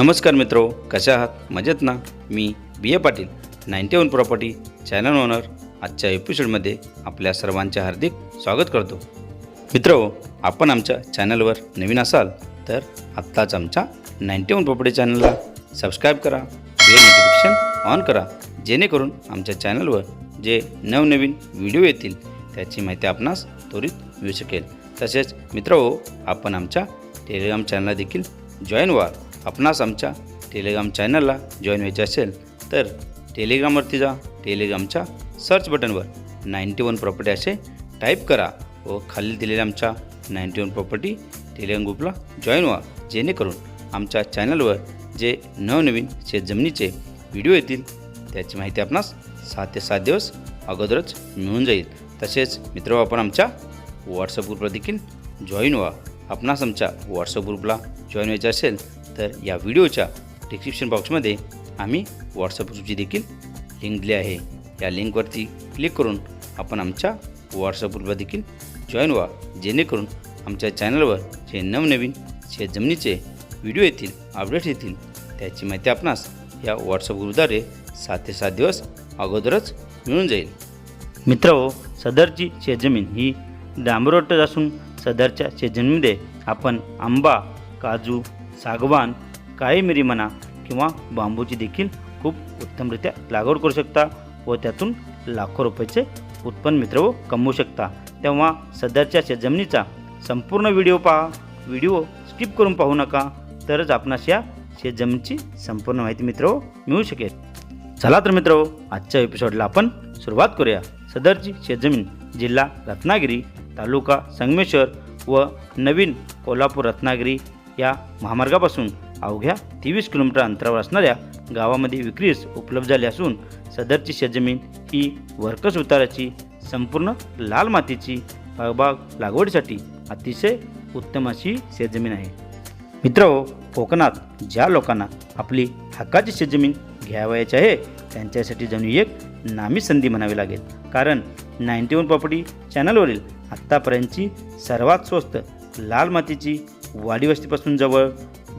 नमस्कार मित्रो कशा आहात? मजेत ना? मी B A Patil ninety one property channel owner. आजच्या एपिसोडमध्ये आपल्या सर्वांचे हार्दिक स्वागत करतो. मित्रो आपण आमच्या चॅनलवर नवीन असाल तर आत्ताच आमच्या नाईन्टी वन प्रॉपर्टी चॅनलला सबस्क्राईब करा बेल नोटिफिकेशन ऑन करा जेणेकरून आमच्या चॅनलवर जे नवनवीन व्हिडिओ येतील त्याची माहिती आपणास त्वरित मिळू शकेल. तसेच मित्र आपण आमच्या टेलिग्राम चॅनलला देखील जॉईन व्हा. आपणास आमच्या टेलिग्राम चॅनलला जॉईन व्हायचे असेल तर टेलिग्रामवरती जा. टेलिग्रामच्या सर्च बटनवर नाईन्टी वन प्रॉपर्टी असे टाईप करा व खाली दिलेल्या आमच्या नाईन्टी वन प्रॉपर्टी टेलिग्राम ग्रुपला जॉईन व्हा. जेणेकरून आमच्या चॅनलवर जे नवनवीन शेतजमिनीचे व्हिडिओ येतील त्याची माहिती आपणास सात ते सात दिवस अगोदरच मिळून जाईल. तसेच मित्र आपण आमच्या व्हॉट्सअप ग्रुपला देखील जॉईन व्हा. आपणास आमच्या व्हॉट्सअप ग्रुपला जॉईन व्हायचे असेल तर या व्हिडिओच्या डिस्क्रिप्शन बॉक्समध्ये आम्ही व्हॉट्सअप ग्रुपची देखील लिंक दिली आहे. या लिंकवरती क्लिक करून आपण आमच्या व्हॉट्सअप ग्रुपला देखील जॉईन व्हा जेणेकरून आमच्या चॅनलवर जे नवनवीन शेतजमिनीचे व्हिडिओ येतील अपडेट येतील त्याची माहिती आपणास या व्हॉट्सअप ग्रुपद्वारे सात ते सात दिवस अगोदरच मिळून जाईल. मित्र सदरची शेतजमीन ही डांबरोट असून सदरच्या शेतजमिनीमध्ये आपण आंबा काजू सागवान काळी मिरी म्हणा किंवा बांबूची देखील खूप उत्तमरित्या लागवड करू शकता व त्यातून लाखो रुपयाचे उत्पन्न मित्र हो कमवू शकता. तेव्हा सदरच्या शेतजमिनीचा संपूर्ण व्हिडिओ पहा. व्हिडिओ स्किप करून पाहू नका तरच आपणास या शेतजमिनीची संपूर्ण माहिती मित्र हो मिळू शकेल. चला तर मित्र हो, आजच्या एपिसोडला आपण सुरुवात करूया. सदरची शेतजमीन जिल्हा रत्नागिरी तालुका संगमेश्वर व नवीन कोल्हापूर रत्नागिरी या महामार्गापासून अवघ्या तेवीस किलोमीटर अंतरावर असणाऱ्या गावामध्ये विक्रीस उपलब्ध झाली असून सदरची शेतजमीन ही वर्कस उताराची संपूर्ण लाल मातीची फळबाग लागवडीसाठी अतिशय उत्तम अशी शेतजमीन आहे. मित्र कोकणात ज्या लोकांना आपली हक्काची शेतजमीन घ्यावयाची आहे त्यांच्यासाठी जणू एक नामी संधी म्हणावी लागेल. कारण नाईन्टी वन प्रॉपर्टी चॅनलवरील आत्तापर्यंतची सर्वात स्वस्त लाल मातीची वाडी वस्तीपासून जवळ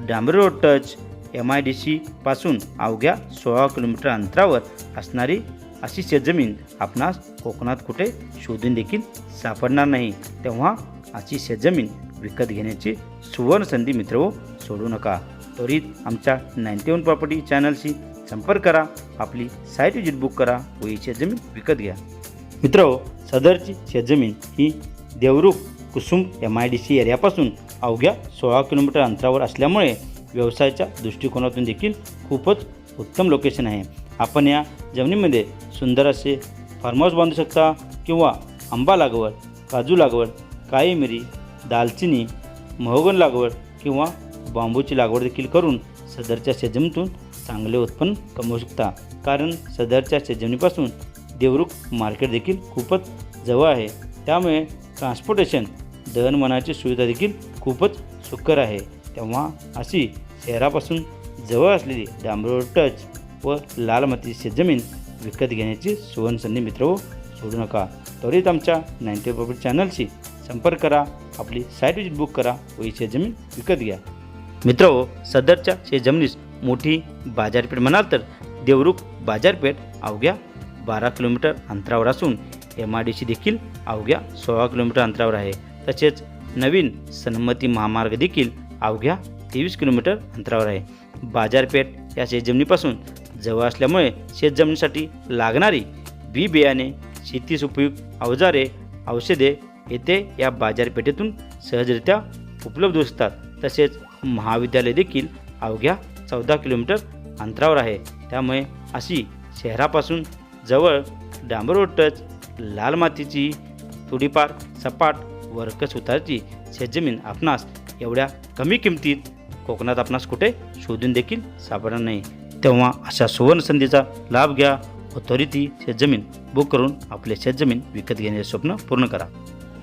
डांबरी road touch M I D सीपासून अवघ्या सोळा किलोमीटर अंतरावर असणारी अशी शेतजमीन आपणास कोकणात कुठे शोधून देखील सापडणार नाही. तेव्हा अशी शेतजमीन विकत घेण्याची सुवर्ण संधी मित्र हो, सोडू नका. त्वरित आमच्या नाईन्टी वन प्रॉपर्टी चॅनलशी संपर्क करा. आपली साईट विजिट बुक करा. व ही शेतजमीन विकत घ्या. मित्र सदरची शेतजमीन ही देवरूख कुसुम एम आय डी सी एरियापासून अवघ्या सोळा किलोमीटर अंतरावर असल्यामुळे व्यवसायाच्या दृष्टिकोनातून देखील खूपच उत्तम लोकेशन आहे. आपण या जमिनीमध्ये सुंदर असे फार्म हाऊस बांधू शकता किंवा आंबा लागवड काजू लागवड काळी मिरी दालचिनी महोगन लागवड किंवा बांबूची लागवड देखील करून सदरच्या शेजमीतून चांगले उत्पन्न कमवू शकता. कारण सदरच्या शेजमीपासून देवरुख मार्केट देखील खूपच जवळ आहे. त्यामुळे ट्रान्सपोर्टेशन दळणवळणाची सुविधा देखील खूपच सुकर आहे. तेव्हा अशी शहरापासून जवळ असलेली डांबरोड टच व लाल मातीची शेतजमीन विकत घेण्याची सुवर्णसंधी मित्र हो, सोडू नका. त्वरित आमच्या नाईन्टी प्रॉपर्टी चॅनलशी संपर्क करा. आपली साईट विजिट बुक करा व ही शेतजमीन विकत घ्या. मित्र हो, सदरच्या शेतजमिनीस मोठी बाजारपेठ म्हणाल तर देवरुख बाजारपेठ अवघ्या बारा किलोमीटर अंतरावर असून एम आय डी सी देखील अवघ्या सोळा किलोमीटर अंतरावर आहे. तसेच नवीन सन्मती महामार्ग देखील अवघ्या तेवीस किलोमीटर अंतरावर आहे. बाजारपेठ या शेतजमिनीपासून जवळ असल्यामुळे शेतजमिनीसाठी लागणारी बी बियाणे शेतीस उपयुक्त अवजारे औषधे येथे या बाजारपेठेतून सहजरित्या उपलब्ध असतात. तसेच महाविद्यालय देखील अवघ्या चौदा किलोमीटर अंतरावर आहे. त्यामुळे अशी शहरापासून जवळ डांबर टच लाल मातीची थोडीफार सपाट वर्कस उतारची शेतजमीन आपणास एवढ्या कमी किमतीत कोकणात आपणास कुठे शोधून देखील सापडणार नाही. तेव्हा अशा सुवर्ण संधीचा लाभ घ्या. व त्वरित ही शेतजमीन बुक करून आपले शेतजमीन विकत घेण्याचे स्वप्न पूर्ण करा.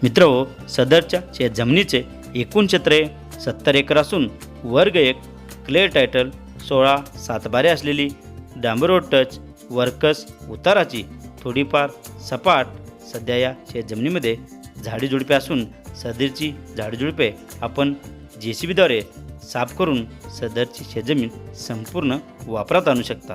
मित्र हो सदरच्या शेतजमिनीचे एकूण क्षेत्र सत्तर एकर असून वर्ग एक क्लिअर टायटल सोळा सातबारे असलेली डांबरोड टच वर्कस उताराची थोडीफार सपाट सध्या या शेतजमिनीमध्ये झाडीझुडपे असून सदरची झाडीझुडपे आपण जे सी बीद्वारे साफ करून सदरची शेतजमीन संपूर्ण वापरात आणू शकता.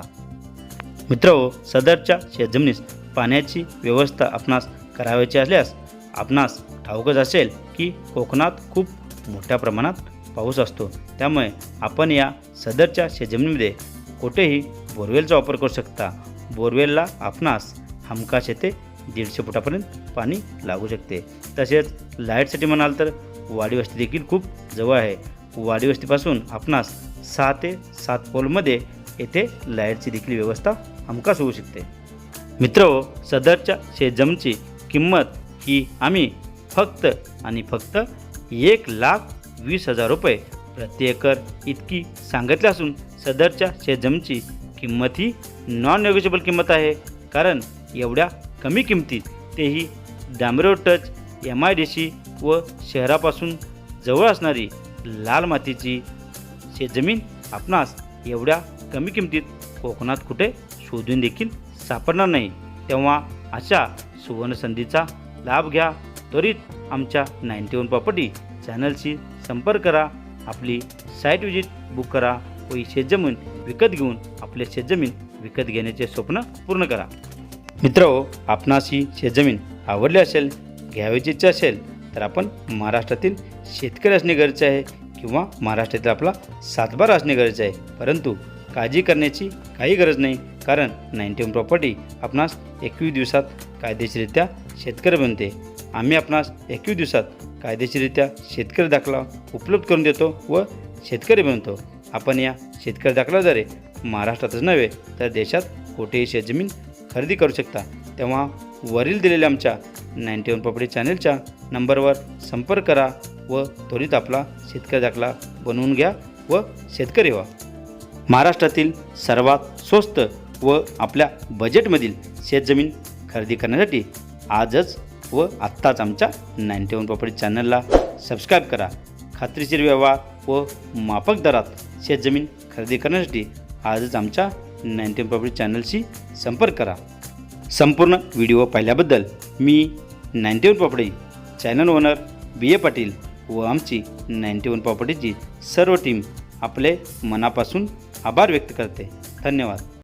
मित्र सदरच्या शेतजमिनीस पाण्याची व्यवस्था आपणास करावयाची असल्यास आपणास ठाऊकच असेल की कोकणात खूप मोठ्या प्रमाणात पाऊस असतो. त्यामुळे आपण या सदरच्या शेतजमिनीमध्ये कुठेही बोरवेलचा वापर करू शकता. बोरवेलला आपणास हमखास येथे दीडशे फुटापर्यंत पाणी लागू शकते. तसेच लाईटसाठी म्हणाल तर वाडी वस्ती देखील खूप जवळ आहे. वाडी वस्तीपासून आपणास सहा ते सात पोलमध्ये येथे लाईटची देखील व्यवस्था हमखास होऊ शकते. मित्र हो, सदरच्या शेजमची किंमत ही आम्ही फक्त आणि फक्त एक लाख वीस हजार रुपये प्रति एकर इतकी सांगितली असून सदरच्या शेजमची किंमत ही नॉन नेगोशिएबल किंमत आहे. कारण एवढ्या कमी किमतीत तेही डांबरेवर touch M I D C व शहरापासून जवळ असणारी लाल मातीची शेतजमीन आपणास एवढ्या कमी किमतीत कोकणात कुठे शोधून देखील सापडणार नाही. तेव्हा अशा सुवर्णसंधीचा लाभ घ्या. त्वरित आमच्या नाईन्टी वन प्रॉपर्टी चॅनलशी संपर्क करा. आपली साईट विजिट बुक करा व ही शेतजमीन विकत घेऊन आपले शेतजमीन विकत घेण्याचे स्वप्न पूर्ण करा. मित्र हो, आपणास ही शेतजमीन आवडली असेल घ्यावयाची इच्छा असेल तर आपण महाराष्ट्रातील शेतकरी असणे गरजेचे आहे किंवा महाराष्ट्रातील आपला सातबारा असणे गरजेचे आहे. परंतु काळजी करण्याची काही गरज नाही कारण नाईन्टी वन प्रॉपर्टी आपणास एकवीस दिवसात कायदेशीररित्या शेतकरी बनते. आम्ही आपणास एकवीस दिवसात कायदेशीररित्या शेतकरी दाखला उपलब्ध करून देतो व शेतकरी बनतो. आपण या शेतकरी दाखल्याद्वारे महाराष्ट्रातच नव्हे तर देशात कुठेही शेतजमीन खरेदी करू शकता. तेव्हा वरील दिलेल्या आमच्या नाईन्टी वन प्रॉपर्टी चॅनलच्या नंबरवर संपर्क करा व त्वरित आपला शेतकरी दाखला बनवून घ्या व शेतकरी व्हा. महाराष्ट्रातील सर्वात स्वस्त व आपल्या बजेटमधील शेतजमीन खरेदी करण्यासाठी आजच व आत्ताच आमच्या नाईन्टी वन प्रॉपर्टी चॅनलला सबस्क्राईब करा. खात्रीशीर व्यवहार व माफक दरात शेतजमीन खरेदी करण्यासाठी आजच आमच्या नाईन्टी वन प्रॉपर्टी चॅनलशी संपर्क करा. संपूर्ण व्हिडिओ पाहिल्याबद्दल मी ninety one property channel owner B A Patil व आमची नाईन्टी वन प्रॉपर्टीची सर्व टीम आपले मनापासून आभार व्यक्त करते. धन्यवाद.